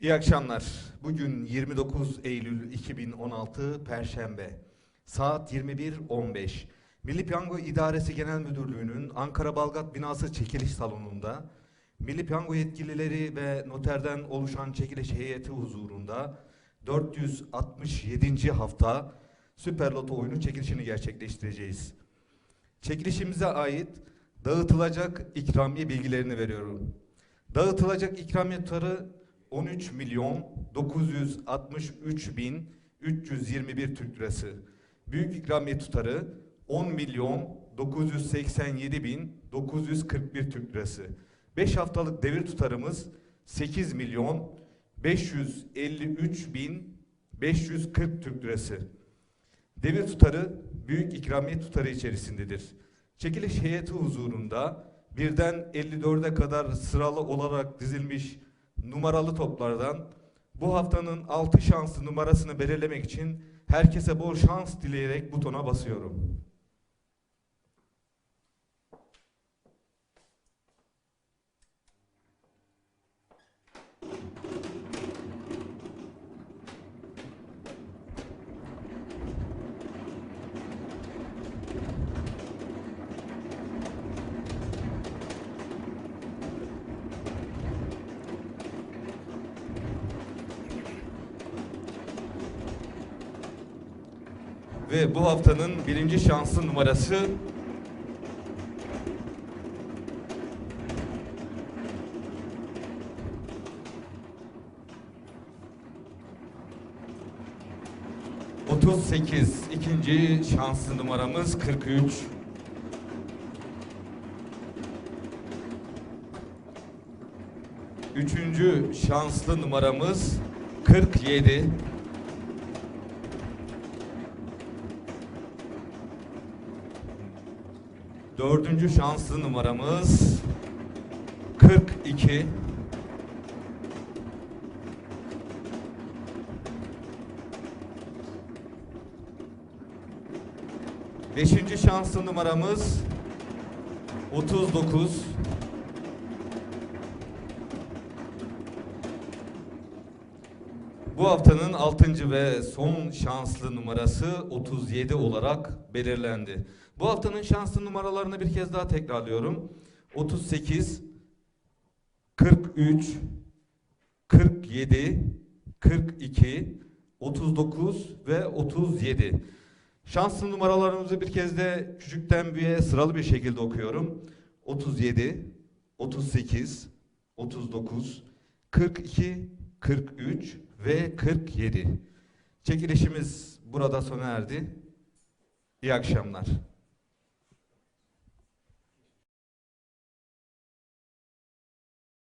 İyi akşamlar. Bugün 29 Eylül 2016 Perşembe. Saat 21.15. Milli Piyango İdaresi Genel Müdürlüğü'nün Ankara Balgat binası çekiliş salonunda Milli Piyango yetkilileri ve noterden oluşan çekiliş heyeti huzurunda 467. hafta Süper Loto oyunu çekilişini gerçekleştireceğiz. Çekilişimize ait dağıtılacak ikramiye bilgilerini veriyorum. Dağıtılacak ikramiye tutarı 13 milyon 963 bin 321 Türk lirası. Büyük ikramiye tutarı 10 milyon 987 bin 941 Türk lirası. 5 haftalık devir tutarımız 8 milyon 553 bin 540 Türk lirası. Devir tutarı büyük ikramiye tutarı içerisindedir. Çekiliş heyeti huzurunda birden 54'e kadar sıralı olarak dizilmiş numaralı toplardan bu haftanın 6 şanslı numarasını belirlemek için herkese bol şans dileyerek butona basıyorum. Ve bu haftanın birinci şanslı numarası Otuz sekiz. İkinci şanslı numaramız 43. Üçüncü şanslı numaramız 47. Dördüncü şanslı numaramız 42. Beşinci şanslı numaramız 39. Bu haftanın altıncı ve son şanslı numarası 37 olarak belirlendi. Bu haftanın şanslı numaralarını bir kez daha tekrarlıyorum. 38, 43, 47, 42, 39 ve 37. Şanslı numaralarımızı bir kez de küçükten büyüğe sıralı bir şekilde okuyorum. 37, 38, 39, 42, 43 ve 47. Çekilişimiz burada sona erdi. İyi akşamlar.